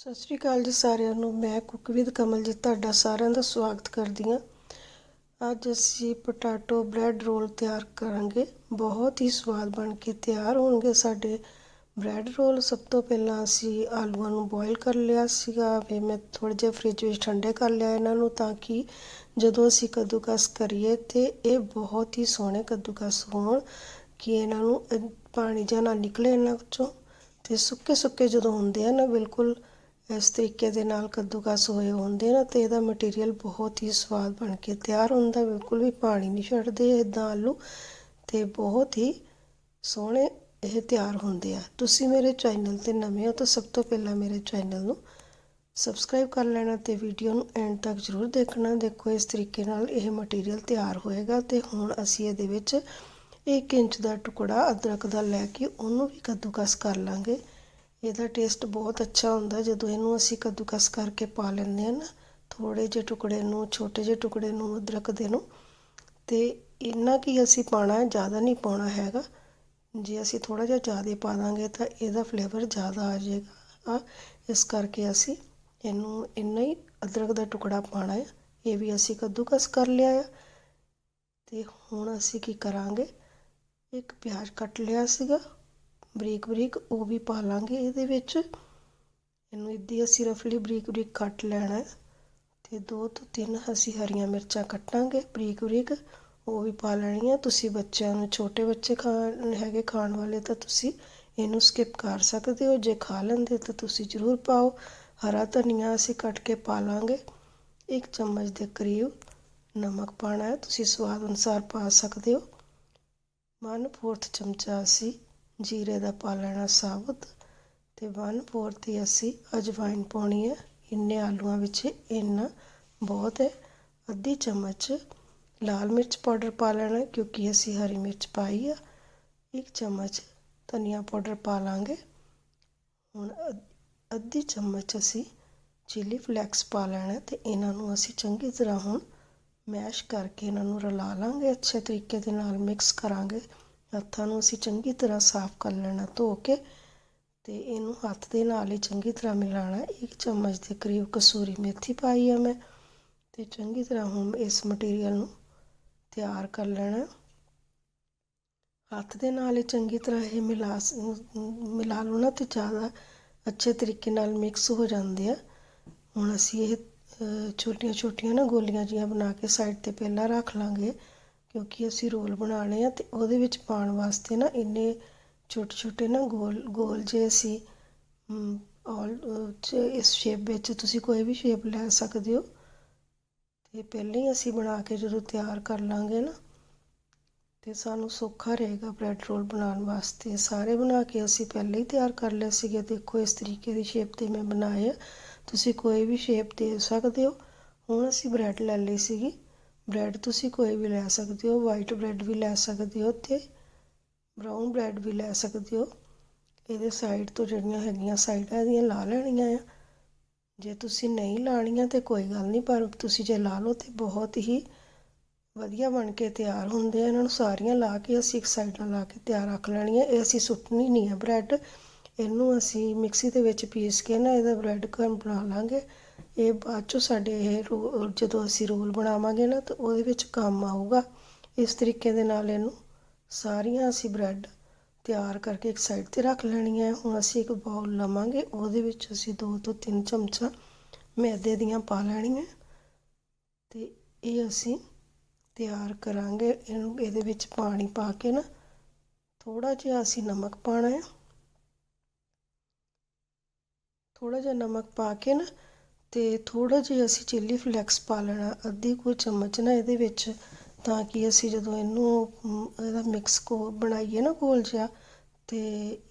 ਸਤਿ ਸ਼੍ਰੀ ਅਕਾਲ ਜੀ ਸਾਰਿਆਂ ਨੂੰ। ਮੈਂ ਕੁੱਕ ਵਿਦ ਕਮਲਜੀਤ ਤੁਹਾਡਾ ਸਾਰਿਆਂ ਦਾ ਸਵਾਗਤ ਕਰਦੀ ਹਾਂ। ਅੱਜ ਅਸੀਂ ਪੋਟੈਟੋ ਬ੍ਰੈਡ ਰੋਲ ਤਿਆਰ ਕਰਾਂਗੇ। ਬਹੁਤ ਹੀ ਸਵਾਦ ਬਣ ਕੇ ਤਿਆਰ ਹੋਣਗੇ ਸਾਡੇ ਬ੍ਰੈਡ ਰੋਲ। ਸਭ ਤੋਂ ਪਹਿਲਾਂ ਅਸੀਂ ਆਲੂਆਂ ਨੂੰ ਬੋਇਲ ਕਰ ਲਿਆ ਸੀਗਾ। ਫਿਰ ਮੈਂ ਥੋੜ੍ਹੇ ਜਿਹੇ ਫ੍ਰਿਜ ਵਿੱਚ ਠੰਡੇ ਕਰ ਲਿਆ ਇਹਨਾਂ ਨੂੰ ਤਾਂ ਕਿ ਜਦੋਂ ਅਸੀਂ ਕੱਦੂਕਸ ਕਰੀਏ ਤੇ ਇਹ ਬਹੁਤ ਹੀ ਸੋਹਣੇ ਕੱਦੂਕਸ ਹੋਣ ਕਿ ਇਹਨਾਂ ਨੂੰ ਪਾਣੀ ਜਿਹਾ ਨਾ ਨਿਕਲੇ ਇਹਨਾਂ ਵਿੱਚੋਂ ਤੇ ਸੁੱਕੇ ਸੁੱਕੇ ਜਦੋਂ ਹੁੰਦੇ ਆ ਨਾ, ਬਿਲਕੁਲ ਇਸ ਤਰੀਕੇ ਦੇ ਨਾਲ ਕੱਦੂਕਸ ਹੋਏ ਹੁੰਦੇ ਨਾ ਤੇ ਇਹਦਾ ਮਟੀਰੀਅਲ ਬਹੁਤ ਹੀ ਸਵਾਦ ਬਣ ਕੇ ਤਿਆਰ ਹੁੰਦਾ, ਬਿਲਕੁਲ ਵੀ ਪਾਣੀ ਨਹੀਂ ਛੱਡਦੇ ਇਦਾਂ ਆਲੂ ਤੇ ਬਹੁਤ ਹੀ ਸੋਹਣੇ ਇਹ ਤਿਆਰ ਹੁੰਦੇ ਆ। ਤੁਸੀਂ ਮੇਰੇ ਚੈਨਲ ਤੇ ਨਵੇਂ ਹੋ ਤਾਂ ਸਭ ਤੋਂ ਪਹਿਲਾਂ ਮੇਰੇ ਚੈਨਲ ਨੂੰ ਸਬਸਕ੍ਰਾਈਬ ਕਰ ਲੈਣਾ ਤੇ ਵੀਡੀਓ ਨੂੰ ਐਂਡ ਤੱਕ ਜ਼ਰੂਰ ਦੇਖਣਾ। ਦੇਖੋ ਇਸ ਤਰੀਕੇ ਨਾਲ ਇਹ ਮਟੀਰੀਅਲ ਤਿਆਰ ਹੋਏਗਾ ਤੇ ਹੁਣ ਅਸੀਂ ਇਹਦੇ ਵਿੱਚ 1 ਇੰਚ ਦਾ ਟੁਕੜਾ ਅਦਰਕ ਦਾ ਲੈ ਕੇ ਉਹਨੂੰ ਵੀ ਕੱਦੂਕਸ ਕਰ ਲਾਂਗੇ। ਇਹਦਾ ਟੇਸਟ ਬਹੁਤ ਅੱਛਾ ਹੁੰਦਾ ਜਦੋਂ ਇਹਨੂੰ ਅਸੀਂ ਕੱਦੂਕਸ ਕਰਕੇ ਪਾ ਲੈਂਦੇ ਹਾਂ ਨਾ, ਥੋੜ੍ਹੇ ਜਿਹੇ ਟੁਕੜੇ ਨੂੰ, ਛੋਟੇ ਜਿਹੇ ਟੁਕੜੇ ਨੂੰ, ਅਦਰਕ ਦੇ ਨੂੰ ਅਤੇ ਇੰਨਾ ਕੀ ਅਸੀਂ ਪਾਉਣਾ ਜ਼ਿਆਦਾ ਨਹੀਂ ਪਾਉਣਾ ਹੈਗਾ। ਜੇ ਅਸੀਂ ਥੋੜ੍ਹਾ ਜਿਹਾ ਜ਼ਿਆਦਾ ਪਾ ਦਾਂਗੇ ਤਾਂ ਇਹਦਾ ਫਲੇਵਰ ਜ਼ਿਆਦਾ ਆ ਜਾਏਗਾ। ਇਸ ਕਰਕੇ ਅਸੀਂ ਇਹਨੂੰ ਇੰਨਾ ਹੀ ਅਦਰਕ ਦਾ ਟੁਕੜਾ ਪਾਉਣਾ ਹੈ। ਇਹ ਵੀ ਅਸੀਂ ਕੱਦੂਕਸ ਕਰ ਲਿਆ ਆ। ਅਤੇ ਹੁਣ ਅਸੀਂ ਕੀ ਕਰਾਂਗੇ? ਇੱਕ ਪਿਆਜ਼ ਕੱਟ ਲਿਆ ਸੀਗਾ। ਬਰੀਕ ਬਰੀਕ ਉਹ ਵੀ ਪਾ ਲਾਂਗੇ ਇਹਦੇ ਵਿੱਚ। ਇਹਨੂੰ ਇੱਦੀ ਅਸੀਂ ਰਫਲੀ ਬਰੀਕ ਬਰੀਕ ਕੱਟ ਲੈਣਾ ਹੈ ਤੇ ਦੋ ਤੋਂ ਤਿੰਨ ਅਸੀਂ ਹਰੀਆਂ ਮਿਰਚਾਂ ਕੱਟਾਂਗੇ। ਬਰੀਕ ਬਰੀਕ ਉਹ ਵੀ ਪਾ ਲੈਣੀਆਂ। ਤੁਸੀਂ ਬੱਚਿਆਂ ਨੂੰ, ਛੋਟੇ ਬੱਚੇ ਖਾਣ, ਹੈਗੇ ਖਾਣ ਵਾਲੇ ਤਾਂ ਤੁਸੀਂ ਇਹਨੂੰ ਸਕਿਪ ਕਰ ਸਕਦੇ ਹੋ। ਜੇ ਖਾ ਲੈਂਦੇ ਤਾਂ ਤੁਸੀਂ ਜ਼ਰੂਰ ਪਾਓ। ਹਰਾ ਧਨੀਆ ਅਸੀਂ ਕੱਟ ਕੇ ਪਾ ਲਾਂਗੇ। ਇੱਕ ਚਮਚ ਦੇ ਕਰੀਬ ਨਮਕ ਪਾਣਾ ਹੈ। ਤੁਸੀਂ ਸਵਾਦ ਅਨੁਸਾਰ ਪਾ ਸਕਦੇ ਹੋ। ਮਨ ਫੋਰਥ ਚਮਚਾ ਅਸੀਂ ਜੀਰੇ ਦਾ ਪਾ ਲੈਣਾ ਸਾਬਤ ਅਤੇ ਵਨ ਫੋਰਥ ਹੀ ਅਸੀਂ ਅਜਵਾਇਨ ਪਾਉਣੀ ਹੈ। ਇੰਨੇ ਆਲੂਆਂ ਵਿੱਚ ਇੰਨਾ ਬਹੁਤ ਹੈ। ਅੱਧੀ ਚਮਚ ਲਾਲ ਮਿਰਚ ਪਾਊਡਰ ਪਾ ਲੈਣਾ ਕਿਉਂਕਿ ਅਸੀਂ ਹਰੀ ਮਿਰਚ ਪਾਈ ਆ। ਇੱਕ ਚਮਚ ਧਨੀਆ ਪਾਊਡਰ ਪਾ ਲਾਂਗੇ। ਹੁਣ ਅੱਧੀ ਚਮਚ ਅਸੀਂ ਚਿੱਲੀ ਫਲੈਕਸ ਪਾ ਲੈਣਾ ਤੇ ਇਹਨਾਂ ਨੂੰ ਅਸੀਂ ਚੰਗੀ ਤਰ੍ਹਾਂ ਹੁਣ ਮੈਸ਼ ਕਰਕੇ ਇਹਨਾਂ ਨੂੰ ਰਲਾ ਲਾਂਗੇ। ਅੱਛੇ ਤਰੀਕੇ ਦੇ ਨਾਲ ਮਿਕਸ ਕਰਾਂਗੇ। ਹੱਥਾਂ ਨੂੰ ਅਸੀਂ ਚੰਗੀ ਤਰ੍ਹਾਂ ਸਾਫ਼ ਕਰ ਲੈਣਾ, ਧੋ ਕੇ ਅਤੇ ਇਹਨੂੰ ਹੱਥ ਦੇ ਨਾਲ ਹੀ ਚੰਗੀ ਤਰ੍ਹਾਂ ਮਿਲਾਉਣਾ। ਇੱਕ ਚਮਚ ਦੇ ਕਰੀਬ ਕਸੂਰੀ ਮੇਥੀ ਪਾਈ ਆ ਮੈਂ ਅਤੇ ਚੰਗੀ ਤਰ੍ਹਾਂ ਹੁਣ ਇਸ ਮਟੀਰੀਅਲ ਨੂੰ ਤਿਆਰ ਕਰ ਲੈਣਾ। ਹੱਥ ਦੇ ਨਾਲ ਹੀ ਚੰਗੀ ਤਰ੍ਹਾਂ ਇਹ ਮਿਲਾ ਮਿਲਾ ਲਓ ਨਾ ਤੇ ਜ਼ਿਆਦਾ ਅੱਛੇ ਤਰੀਕੇ ਨਾਲ ਮਿਕਸ ਹੋ ਜਾਂਦੇ ਆ। ਹੁਣ ਅਸੀਂ ਇਹ ਛੋਟੀਆਂ ਛੋਟੀਆਂ ਨਾ ਗੋਲੀਆਂ ਜੀਆਂ ਬਣਾ ਕੇ ਸਾਈਡ ਤੇ ਪਹਿਲਾਂ ਰੱਖ ਲਾਂਗੇ। ਕਿਉਂਕਿ ਅਸੀਂ ਰੋਲ ਬਣਾਉਣੇ ਆ ਅਤੇ ਉਹਦੇ ਵਿੱਚ ਪਾਉਣ ਵਾਸਤੇ ਨਾ ਇੰਨੇ ਛੋਟੇ ਛੋਟੇ ਨਾ ਗੋਲ ਗੋਲ ਜੇ ਅਸੀਂ ਆਲ ਇਸ ਸ਼ੇਪ ਵਿੱਚ ਤੁਸੀਂ ਕੋਈ ਵੀ ਸ਼ੇਪ ਲੈ ਸਕਦੇ ਹੋ। ਅਤੇ ਪਹਿਲਾਂ ਹੀ ਅਸੀਂ ਬਣਾ ਕੇ ਜਦੋਂ ਤਿਆਰ ਕਰ ਲਾਂਗੇ ਨਾ, ਤੇ ਸਾਨੂੰ ਸੌਖਾ ਰਹੇਗਾ ਬ੍ਰੈਡ ਰੋਲ ਬਣਾਉਣ ਵਾਸਤੇ। ਸਾਰੇ ਬਣਾ ਕੇ ਅਸੀਂ ਪਹਿਲਾਂ ਹੀ ਤਿਆਰ ਕਰ ਲਏ ਸੀਗੇ। ਦੇਖੋ ਇਸ ਤਰੀਕੇ ਦੀ ਸ਼ੇਪ ਤੇ ਮੈਂ ਬਣਾਏ ਆ। ਤੁਸੀਂ ਕੋਈ ਵੀ ਸ਼ੇਪ ਦੇ ਸਕਦੇ ਹੋ। ਹੁਣ ਅਸੀਂ ਬ੍ਰੈਡ ਲੈ ਲਈ ਸੀਗੀ। ਬ੍ਰੈਡ ਤੁਸੀਂ ਕੋਈ ਵੀ ਲੈ ਸਕਦੇ ਹੋ ਵਾਈਟ ਬ੍ਰੈਡ ਵੀ ਲੈ ਸਕਦੇ ਹੋ ਤੇ ਬਰਾਊਨ ਬ੍ਰੈਡ ਵੀ ਲੈ ਸਕਦੇ ਹੋ। ਇਹਦੇ ਸਾਈਡ ਤੋਂ ਜਿਹੜੀਆਂ ਹੈਗੀਆਂ ਸਾਈਡਾਂ ਇਹਦੀਆਂ ਲਾ ਲੈਣੀਆਂ ਆ। ਜੇ ਤੁਸੀਂ ਨਹੀਂ ਲਾਣੀਆਂ ਤੇ ਕੋਈ ਗੱਲ ਨਹੀਂ, ਪਰ ਤੁਸੀਂ ਜੇ ਲਾ ਲਓ ਤੇ ਬਹੁਤ ਹੀ ਵਧੀਆ ਬਣ ਕੇ ਤਿਆਰ ਹੁੰਦੇ ਆ। ਇਹਨਾਂ ਨੂੰ ਸਾਰੀਆਂ ਲਾ ਕੇ ਅਸੀਂ ਇੱਕ ਸਾਈਡ ਨਾਲ ਲਾ ਕੇ ਤਿਆਰ ਰੱਖ ਲੈਣੀਆਂ। ਇਹ ਅਸੀਂ ਸੁੱਟਣੀ ਨਹੀਂ ਹੈ ਬ੍ਰੈਡ ਇਹਨੂੰ ਅਸੀਂ ਮਿਕਸੀ ਦੇ ਵਿੱਚ ਪੀਸ ਕੇ ਨਾ ਇਹਦਾ ਬ੍ਰੈਡ ਕਨ ਬਣਾ ਲਾਂਗੇ। ਇਹ ਬਾਅਦ ਚੋਂ ਸਾਡੇ ਇਹ ਜਦੋਂ ਅਸੀਂ ਰੋਲ ਬਣਾਵਾਂਗੇ ਨਾ, ਤਾਂ ਉਹਦੇ ਵਿੱਚ ਕੰਮ ਆਊਗਾ। ਇਸ ਤਰੀਕੇ ਦੇ ਨਾਲ ਇਹਨੂੰ ਸਾਰੀਆਂ ਅਸੀਂ ਬ੍ਰੈਡ ਤਿਆਰ ਕਰਕੇ ਇੱਕ ਸਾਈਡ ਤੇ ਰੱਖ ਲੈਣੀਆਂ ਹੁਣ ਅਸੀਂ ਇੱਕ ਬਾਉਲ ਲਵਾਂਗੇ, ਉਹਦੇ ਵਿੱਚ ਅਸੀਂ ਦੋ ਤੋਂ ਤਿੰਨ ਚਮਚਾ ਮੈਦੇ ਦੀਆਂ ਪਾ ਲੈਣੀਆਂ ਤੇ ਇਹ ਅਸੀਂ ਤਿਆਰ ਕਰਾਂਗੇ। ਇਹਨੂੰ, ਇਹਦੇ ਵਿੱਚ ਪਾਣੀ ਪਾ ਕੇ ਨਾ ਥੋੜਾ ਜਿਹਾ ਅਸੀਂ ਨਮਕ ਪਾਣਾ ਹੈ। ਥੋੜਾ ਜਿਹਾ ਨਮਕ ਪਾ ਕੇ ਨਾ ਅਤੇ ਥੋੜ੍ਹਾ ਜਿਹਾ ਅਸੀਂ ਚਿੱਲੀ ਫਲੈਕਸ ਪਾ ਲੈਣਾ, ਅੱਧੀ ਕੁ ਚਮਚ ਨਾ ਇਹਦੇ ਵਿੱਚ, ਤਾਂ ਕਿ ਅਸੀਂ ਜਦੋਂ ਇਹਨੂੰ ਇਹਦਾ ਮਿਕਸ ਕੋ, ਬਣਾਈਏ ਨਾ ਘੋਲ ਜਿਹਾ ਅਤੇ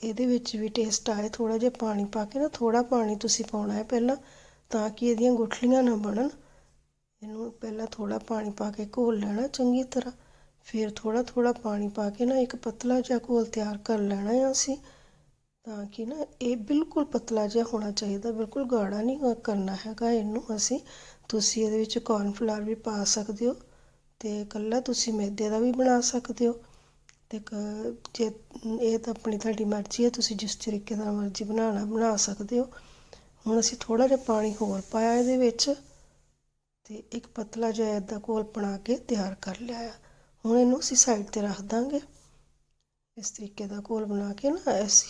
ਇਹਦੇ ਵਿੱਚ ਵੀ ਟੇਸਟ ਆਏ, ਥੋੜ੍ਹਾ ਜਿਹਾ ਪਾਣੀ ਪਾ ਕੇ ਨਾ, ਥੋੜ੍ਹਾ ਪਾਣੀ ਤੁਸੀਂ ਪਾਉਣਾ ਹੈ ਪਹਿਲਾਂ, ਤਾਂ ਕਿ ਇਹਦੀਆਂ ਗੁਠਲੀਆਂ ਨਾ ਬਣਨ। ਇਹਨੂੰ ਪਹਿਲਾਂ ਥੋੜ੍ਹਾ ਪਾਣੀ ਪਾ ਕੇ ਘੋਲ ਲੈਣਾ ਚੰਗੀ ਤਰ੍ਹਾਂ, ਫਿਰ ਥੋੜ੍ਹਾ ਥੋੜ੍ਹਾ ਪਾਣੀ ਪਾ ਕੇ ਨਾ ਇੱਕ ਪਤਲਾ ਜਿਹਾ ਘੋਲ ਤਿਆਰ ਕਰ ਲੈਣਾ ਹੈ ਅਸੀਂ। ਤਾਂ ਕਿ ਨਾ ਇਹ ਬਿਲਕੁਲ ਪਤਲਾ ਜਿਹਾ ਹੋਣਾ ਚਾਹੀਦਾ, ਬਿਲਕੁਲ ਗਾੜਾ ਨਹੀਂ ਕਰਨਾ ਹੈਗਾ ਇਹਨੂੰ ਅਸੀਂ। ਤੁਸੀਂ ਇਹਦੇ ਵਿੱਚ ਕੌਰਨਫਲਾਵਰ ਵੀ ਪਾ ਸਕਦੇ ਹੋ ਅਤੇ ਇਕੱਲਾ ਤੁਸੀਂ ਮੈਦੇ ਦਾ ਵੀ ਬਣਾ ਸਕਦੇ ਹੋ। ਤੇ ਜੇ ਇਹ ਤਾਂ ਆਪਣੀ ਤੁਹਾਡੀ ਮਰਜ਼ੀ ਹੈ, ਤੁਸੀਂ ਜਿਸ ਤਰੀਕੇ ਦਾ ਮਰਜ਼ੀ ਬਣਾਉਣਾ ਬਣਾ ਸਕਦੇ ਹੋ। ਹੁਣ ਅਸੀਂ ਥੋੜ੍ਹਾ ਜਿਹਾ ਪਾਣੀ ਹੋਰ ਪਾਇਆ ਇਹਦੇ ਵਿੱਚ ਅਤੇ ਇੱਕ ਪਤਲਾ ਜਿਹਾ ਇੱਦਾਂ ਘੋਲ ਬਣਾ ਕੇ ਤਿਆਰ ਕਰ ਲਿਆ ਆ। ਹੁਣ ਇਹਨੂੰ ਅਸੀਂ ਸਾਈਡ 'ਤੇ ਰੱਖ ਦਾਂਗੇ। ਇਸ ਤਰੀਕੇ ਦਾ ਘੋਲ ਬਣਾ ਕੇ ਨਾ, ਅਸੀਂ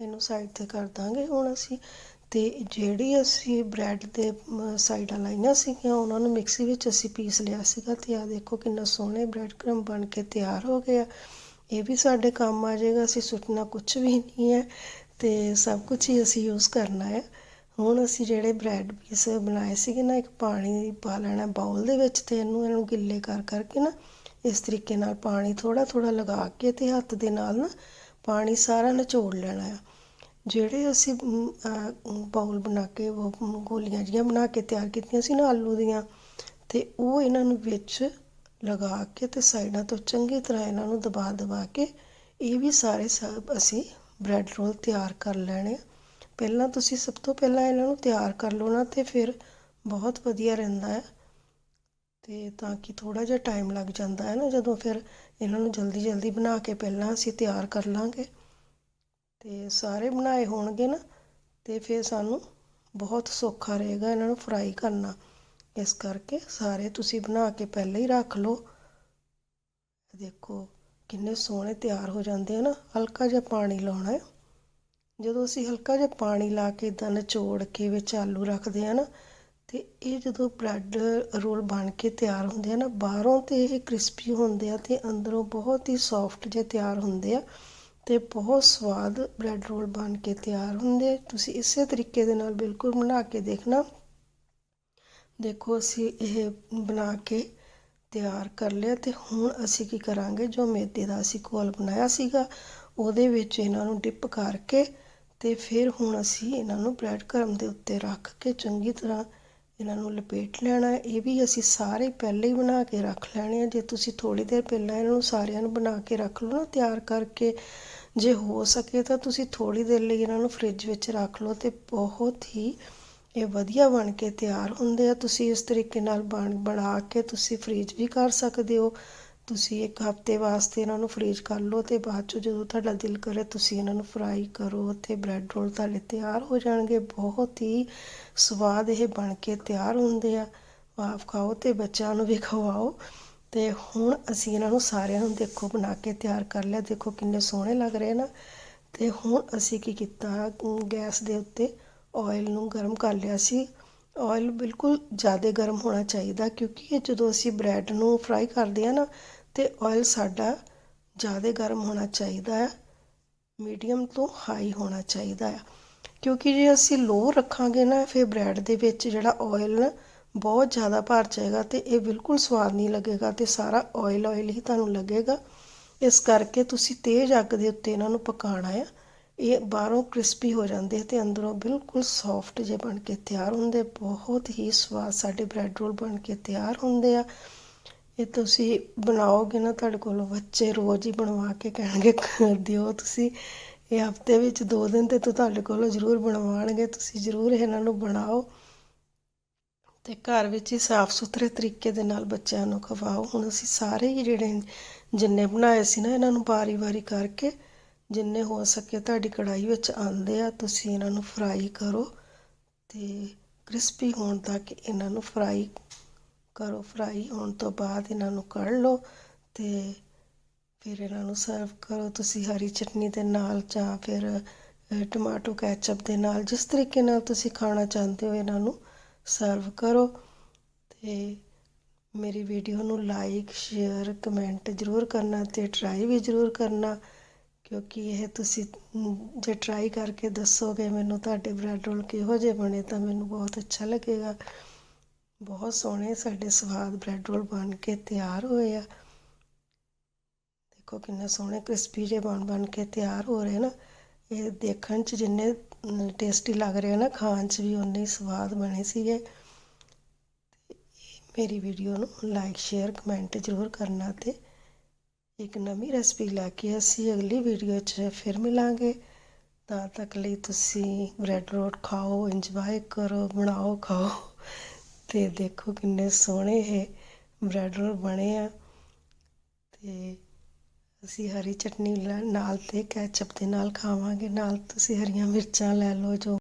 ਇਹਨੂੰ ਸਾਈਡ 'ਤੇ ਕਰ ਦਾਂਗੇ ਹੁਣ ਅਸੀਂ। ਅਤੇ ਜਿਹੜੀ ਅਸੀਂ ਬ੍ਰੈਡ ਦੇ ਸਾਈਡਾਂ ਲਾਈਆਂ ਸੀਗੀਆਂ, ਉਹਨਾਂ ਨੂੰ ਮਿਕਸੀ ਵਿੱਚ ਅਸੀਂ ਪੀਸ ਲਿਆ ਸੀਗਾ ਅਤੇ ਆਹ ਦੇਖੋ ਕਿੰਨਾ ਸੋਹਣੇ ਬ੍ਰੈਡ ਕਰਮ ਬਣ ਕੇ ਤਿਆਰ ਹੋ ਗਿਆ ਇਹ ਵੀ ਸਾਡੇ ਕੰਮ ਆ ਜਾਏਗਾ, ਅਸੀਂ ਸੁੱਟਣਾ ਕੁਝ ਵੀ ਨਹੀਂ ਹੈ ਅਤੇ ਸਭ ਕੁਝ ਹੀ ਅਸੀਂ ਯੂਜ਼ ਕਰਨਾ ਹੈ। ਹੁਣ ਅਸੀਂ ਜਿਹੜੇ ਬ੍ਰੈਡ ਪੀਸ ਬਣਾਏ ਸੀਗੇ ਨਾ, ਇੱਕ ਪਾਣੀ ਪਾ ਲੈਣਾ ਬਾਉਲ ਦੇ ਵਿੱਚ ਅਤੇ ਇਹਨੂੰ ਇਹਨੂੰ ਗਿੱਲੇ ਕਰ ਕਰਕੇ ਨਾ, ਇਸ ਤਰੀਕੇ ਨਾਲ ਪਾਣੀ ਥੋੜ੍ਹਾ ਥੋੜ੍ਹਾ ਲਗਾ ਕੇ ਅਤੇ ਹੱਥ ਦੇ ਨਾਲ ਨਾ ਪਾਣੀ ਸਾਰਾ ਨਿਚੋੜ ਲੈਣਾ ਆ। ਜਿਹੜੇ ਅਸੀਂ ਬਾਊਲ ਬਣਾ ਕੇ ਗੋਲੀਆਂ ਜਿਹੀਆਂ ਬਣਾ ਕੇ ਤਿਆਰ ਕੀਤੀਆਂ ਸੀ ਨਾ ਆਲੂ ਦੀਆਂ ਅਤੇ ਉਹ ਇਹਨਾਂ ਨੂੰ ਵਿੱਚ ਲਗਾ ਕੇ ਅਤੇ ਸਾਈਡਾਂ ਤੋਂ ਚੰਗੀ ਤਰ੍ਹਾਂ ਇਹਨਾਂ ਨੂੰ ਦਬਾ ਦਬਾ ਕੇ ਇਹ ਵੀ ਸਾਰੇ ਸਭ ਅਸੀਂ ਬ੍ਰੈਡ ਰੋਲ ਤਿਆਰ ਕਰ ਲੈਣੇ ਪਹਿਲਾਂ ਤੁਸੀਂ ਸਭ ਤੋਂ ਪਹਿਲਾਂ ਇਹਨਾਂ ਨੂੰ ਤਿਆਰ ਕਰ ਲਓ ਨਾ ਅਤੇ ਫਿਰ ਬਹੁਤ ਵਧੀਆ ਰਹਿੰਦਾ ਹੈ ਅਤੇ ਤਾਂ ਕਿ ਥੋੜ੍ਹਾ ਜਿਹਾ ਟਾਈਮ ਲੱਗ ਜਾਂਦਾ ਹੈ ਨਾ, ਜਦੋਂ ਫਿਰ ਇਹਨਾਂ ਨੂੰ ਜਲਦੀ ਜਲਦੀ ਬਣਾ ਕੇ ਪਹਿਲਾਂ ਅਸੀਂ ਤਿਆਰ ਕਰ ਲਵਾਂਗੇ ਅਤੇ ਸਾਰੇ ਬਣਾਏ ਹੋਣਗੇ ਨਾ ਅਤੇ ਫਿਰ ਸਾਨੂੰ ਬਹੁਤ ਸੌਖਾ ਰਹੇਗਾ ਇਹਨਾਂ ਨੂੰ ਫਰਾਈ ਕਰਨਾ। ਇਸ ਕਰਕੇ ਸਾਰੇ ਤੁਸੀਂ ਬਣਾ ਕੇ ਪਹਿਲਾਂ ਹੀ ਰੱਖ ਲਓ। ਦੇਖੋ ਕਿੰਨੇ ਸੋਹਣੇ ਤਿਆਰ ਹੋ ਜਾਂਦੇ ਆ ਨਾ, ਹਲਕਾ ਜਿਹਾ ਪਾਣੀ ਲਾਉਣਾ ਹੈ। ਜਦੋਂ ਅਸੀਂ ਹਲਕਾ ਜਿਹਾ ਪਾਣੀ ਲਾ ਕੇ ਇਦਾਂ ਨਿਚੋੜ ਕੇ ਵਿੱਚ ਆਲੂ ਰੱਖਦੇ ਆ ਨਾ ਅਤੇ ਇਹ ਜਦੋਂ ਬ੍ਰੈਡ ਰੋਲ ਬਣ ਕੇ ਤਿਆਰ ਹੁੰਦੇ ਆ ਨਾ, ਬਾਹਰੋਂ ਤਾਂ ਇਹ ਕ੍ਰਿਸਪੀ ਹੁੰਦੇ ਆ ਅਤੇ ਅੰਦਰੋਂ ਬਹੁਤ ਹੀ ਸੋਫਟ ਜਿਹੇ ਤਿਆਰ ਹੁੰਦੇ ਆ ਅਤੇ ਬਹੁਤ ਸਵਾਦ ਬ੍ਰੈਡ ਰੋਲ ਬਣ ਕੇ ਤਿਆਰ ਹੁੰਦੇ ਤੁਸੀਂ ਇਸੇ ਤਰੀਕੇ ਦੇ ਨਾਲ ਬਿਲਕੁਲ ਬਣਾ ਕੇ ਦੇਖਣਾ। ਦੇਖੋ, ਅਸੀਂ ਇਹ ਬਣਾ ਕੇ ਤਿਆਰ ਕਰ ਲਿਆ ਅਤੇ ਹੁਣ ਅਸੀਂ ਕੀ ਕਰਾਂਗੇ? ਜੋ ਮੈਦੇ ਦਾ ਅਸੀਂ ਘੋਲ ਬਣਾਇਆ ਸੀਗਾ, ਉਹਦੇ ਵਿੱਚ ਇਹਨਾਂ ਨੂੰ ਡਿਪ ਕਰਕੇ ਅਤੇ ਫਿਰ ਹੁਣ ਅਸੀਂ ਇਹਨਾਂ ਨੂੰ ਬ੍ਰੈਡ ਕਰਮ ਦੇ ਉੱਤੇ ਰੱਖ ਕੇ ਚੰਗੀ ਤਰ੍ਹਾਂ ਇਹਨਾਂ ਨੂੰ ਲਪੇਟ ਲੈਣਾ ਇਹ ਵੀ ਅਸੀਂ ਸਾਰੇ ਪਹਿਲਾਂ ਹੀ ਬਣਾ ਕੇ ਰੱਖ ਲੈਣੇ ਆ। ਜੇ ਤੁਸੀਂ ਥੋੜ੍ਹੀ ਦੇਰ ਪਹਿਲਾਂ ਇਹਨਾਂ ਨੂੰ ਸਾਰਿਆਂ ਨੂੰ ਬਣਾ ਕੇ ਰੱਖ ਲਓ ਨਾ, ਤਿਆਰ ਕਰਕੇ ਜੇ ਹੋ ਸਕੇ ਤਾਂ ਤੁਸੀਂ ਥੋੜ੍ਹੀ ਦੇਰ ਲਈ ਇਹਨਾਂ ਨੂੰ ਫਰਿੱਜ ਵਿੱਚ ਰੱਖ ਲਓ ਅਤੇ ਬਹੁਤ ਹੀ ਇਹ ਵਧੀਆ ਬਣ ਕੇ ਤਿਆਰ ਹੁੰਦੇ ਆ। ਤੁਸੀਂ ਇਸ ਤਰੀਕੇ ਨਾਲ ਬਣ, ਬਣਾ ਕੇ ਤੁਸੀਂ ਫ੍ਰੀਜ ਵੀ ਕਰ ਸਕਦੇ ਹੋ। ਤੁਸੀਂ ਇੱਕ ਹਫ਼ਤੇ ਵਾਸਤੇ ਇਹਨਾਂ ਨੂੰ ਫ੍ਰੀਜ ਕਰ ਲਓ ਅਤੇ ਬਾਅਦ 'ਚੋਂ ਜਦੋਂ ਤੁਹਾਡਾ ਦਿਲ ਕਰੇ ਤੁਸੀਂ ਇਹਨਾਂ ਨੂੰ ਫਰਾਈ ਕਰੋ ਅਤੇ ਬ੍ਰੈਡ ਰੋਲ ਤੁਹਾਡੇ ਤਿਆਰ ਹੋ ਜਾਣਗੇ, ਬਹੁਤ ਹੀ ਸਵਾਦ ਇਹ ਬਣ ਕੇ ਤਿਆਰ ਹੁੰਦੇ ਆ। ਆਪ ਖਾਓ ਅਤੇ ਬੱਚਿਆਂ ਨੂੰ ਵੀ ਖਵਾਓ। ਅਤੇ ਹੁਣ ਅਸੀਂ ਇਹਨਾਂ ਨੂੰ ਸਾਰਿਆਂ ਨੂੰ ਦੇਖੋ ਬਣਾ ਕੇ ਤਿਆਰ ਕਰ ਲਿਆ, ਦੇਖੋ ਕਿੰਨੇ ਸੋਹਣੇ ਲੱਗ ਰਹੇ ਨਾ। ਅਤੇ ਹੁਣ ਅਸੀਂ ਕੀ ਕੀਤਾ, ਗੈਸ ਦੇ ਉੱਤੇ ਆਇਲ ਨੂੰ ਗਰਮ ਕਰ ਲਿਆ ਸੀ। ਆਇਲ ਬਿਲਕੁਲ ਜ਼ਿਆਦਾ ਗਰਮ ਹੋਣਾ ਚਾਹੀਦਾ ਕਿਉਂਕਿ ਇਹ ਜਦੋਂ ਅਸੀਂ ਬ੍ਰੈਡ ਨੂੰ ਫਰਾਈ ਕਰਦੇ ਆ ਨਾ ਅਤੇ ਓਇਲ ਸਾਡਾ ਜ਼ਿਆਦਾ ਗਰਮ ਹੋਣਾ ਚਾਹੀਦਾ ਹੈ ਮੀਡੀਅਮ ਤੋਂ ਹਾਈ ਹੋਣਾ ਚਾਹੀਦਾ ਆ ਕਿਉਂਕਿ ਜੇ ਅਸੀਂ ਲੋਅ ਰੱਖਾਂਗੇ ਨਾ, ਫਿਰ ਬ੍ਰੈਡ ਦੇ ਵਿੱਚ ਜਿਹੜਾ ਓਇਲ ਨਾ ਬਹੁਤ ਜ਼ਿਆਦਾ ਭਰ ਜਾਏਗਾ ਅਤੇ ਇਹ ਬਿਲਕੁਲ ਸਵਾਦ ਨਹੀਂ ਲੱਗੇਗਾ ਅਤੇ ਸਾਰਾ ਓਇਲ ਓਇਲ ਹੀ ਤੁਹਾਨੂੰ ਲੱਗੇਗਾ। ਇਸ ਕਰਕੇ ਤੁਸੀਂ ਤੇਜ਼ ਅੱਗ ਦੇ ਉੱਤੇ ਇਹਨਾਂ ਨੂੰ ਪਕਾਉਣਾ ਆ ਇਹ ਬਾਹਰੋਂ ਕ੍ਰਿਸਪੀ ਹੋ ਜਾਂਦੇ ਅਤੇ ਅੰਦਰੋਂ ਬਿਲਕੁਲ ਸੌਫਟ ਜੇ ਬਣ ਕੇ ਤਿਆਰ ਹੁੰਦੇ ਬਹੁਤ ਹੀ ਸਵਾਦ ਸਾਡੇ ਬ੍ਰੈਡ ਰੋਲ ਬਣ ਕੇ ਤਿਆਰ ਹੁੰਦੇ ਆ। ਇਹ ਤੁਸੀਂ ਬਣਾਓਗੇ ਨਾ ਤੁਹਾਡੇ ਕੋਲੋਂ ਬੱਚੇ ਰੋਜ਼ ਹੀ ਬਣਵਾ ਕੇ ਕਹਿਣਗੇ ਦਿਓ। ਤੁਸੀਂ ਇਹ ਹਫ਼ਤੇ ਵਿੱਚ ਦੋ ਦਿਨ ਤੇ ਤੁਹਾਡੇ ਕੋਲੋਂ ਜ਼ਰੂਰ ਬਣਵਾਉਣਗੇ। ਤੁਸੀਂ ਜ਼ਰੂਰ ਇਹਨਾਂ ਨੂੰ ਬਣਾਓ ਅਤੇ ਘਰ ਵਿੱਚ ਹੀ ਸਾਫ਼ ਸੁਥਰੇ ਤਰੀਕੇ ਦੇ ਨਾਲ ਬੱਚਿਆਂ ਨੂੰ ਖਵਾਓ। ਹੁਣ ਅਸੀਂ ਸਾਰੇ ਹੀ ਜਿਹੜੇ ਜਿੰਨੇ ਬਣਾਏ ਸੀ ਨਾ ਇਹਨਾਂ ਨੂੰ ਵਾਰੀ ਵਾਰੀ ਕਰਕੇ, ਜਿੰਨੇ ਹੋ ਸਕੇ ਤੁਹਾਡੀ ਕੜਾਈ ਵਿੱਚ ਆਉਂਦੇ ਆ, ਤੁਸੀਂ ਇਹਨਾਂ ਨੂੰ ਫਰਾਈ ਕਰੋ ਅਤੇ ਕ੍ਰਿਸਪੀ ਹੋਣ ਤੱਕ ਇਹਨਾਂ ਨੂੰ ਫਰਾਈ ਕਰੋ ਫਰਾਈ ਹੋਣ ਤੋਂ ਬਾਅਦ ਇਹਨਾਂ ਨੂੰ ਕੱਢ ਲਓ ਅਤੇ ਫਿਰ ਇਹਨਾਂ ਨੂੰ ਸਰਵ ਕਰੋ। ਤੁਸੀਂ ਹਰੀ ਚਟਨੀ ਦੇ ਨਾਲ ਜਾਂ ਫਿਰ ਟਮਾਟੋ ਕੈਚਅਪ ਦੇ ਨਾਲ ਜਿਸ ਤਰੀਕੇ ਨਾਲ ਤੁਸੀਂ ਖਾਣਾ ਚਾਹੁੰਦੇ ਹੋ ਇਹਨਾਂ ਨੂੰ ਸਰਵ ਕਰੋ ਅਤੇ ਮੇਰੀ ਵੀਡੀਓ ਨੂੰ ਲਾਈਕ ਸ਼ੇਅਰ ਕਮੈਂਟ ਜ਼ਰੂਰ ਕਰਨਾ ਅਤੇ ਟਰਾਈ ਵੀ ਜ਼ਰੂਰ ਕਰਨਾ ਕਿਉਂਕਿ ਇਹ ਤੁਸੀਂ ਜੇ ਟਰਾਈ ਕਰਕੇ ਦੱਸੋਗੇ ਮੈਨੂੰ ਤੁਹਾਡੇ ਬ੍ਰੈਡ ਰੋਲ ਕਿਹੋ ਜਿਹੇ ਬਣੇ ਤਾਂ ਮੈਨੂੰ ਬਹੁਤ ਅੱਛਾ ਲੱਗੇਗਾ। ਬਹੁਤ ਸੋਹਣੇ ਸਾਡੇ ਸਵਾਦ ਬ੍ਰੈਡ ਰੋਲ ਬਣ ਕੇ ਤਿਆਰ ਹੋਏ ਆ। ਦੇਖੋ ਕਿੰਨੇ ਸੋਹਣੇ ਕ੍ਰਿਸਪੀ ਜੇ ਬਣ ਬਣ ਕੇ ਤਿਆਰ ਹੋ ਰਹੇ ਨਾ। ਇਹ ਦੇਖਣ 'ਚ ਜਿੰਨੇ ਟੇਸਟੀ ਲੱਗ ਰਹੇ ਨਾ, ਖਾਣ 'ਚ ਵੀ ਉਨੇ ਹੀ ਸਵਾਦ ਬਣੇ ਸੀਗੇ। ਮੇਰੀ ਵੀਡੀਓ ਨੂੰ ਲਾਈਕ, ਸ਼ੇਅਰ, ਕਮੈਂਟ ਜ਼ਰੂਰ ਕਰਨਾ ਤੇ ਇੱਕ ਨਵੀਂ ਰੈਸਪੀ ਲੈ ਕੇ ਅਸੀਂ ਅਗਲੀ ਵੀਡੀਓ 'ਚ ਫਿਰ ਮਿਲਾਂਗੇ। ਤਾਂ ਤੱਕ ਲਈ ਤੁਸੀਂ ਬ੍ਰੈਡ ਰੋਲ ਖਾਓ, ਇੰਜੋਏ ਕਰੋ, ਬਣਾਓ, ਖਾਓ। ਤੇ ਦੇਖੋ ਕਿੰਨੇ ਸੋਹਣੇ ਇਹ ਬ੍ਰੈਡ ਰੋਲ ਬਣੇ ਆ। ਤੇ ਅਸੀਂ ਹਰੀ ਚਟਨੀ ਨਾਲ ਤੇ ਕੈਚਅਪ ਦੇ ਨਾਲ ਖਾਵਾਂਗੇ। ਨਾਲ ਤੁਸੀਂ ਹਰੀਆਂ ਮਿਰਚਾਂ ਲੈ ਲਓ ਜੋ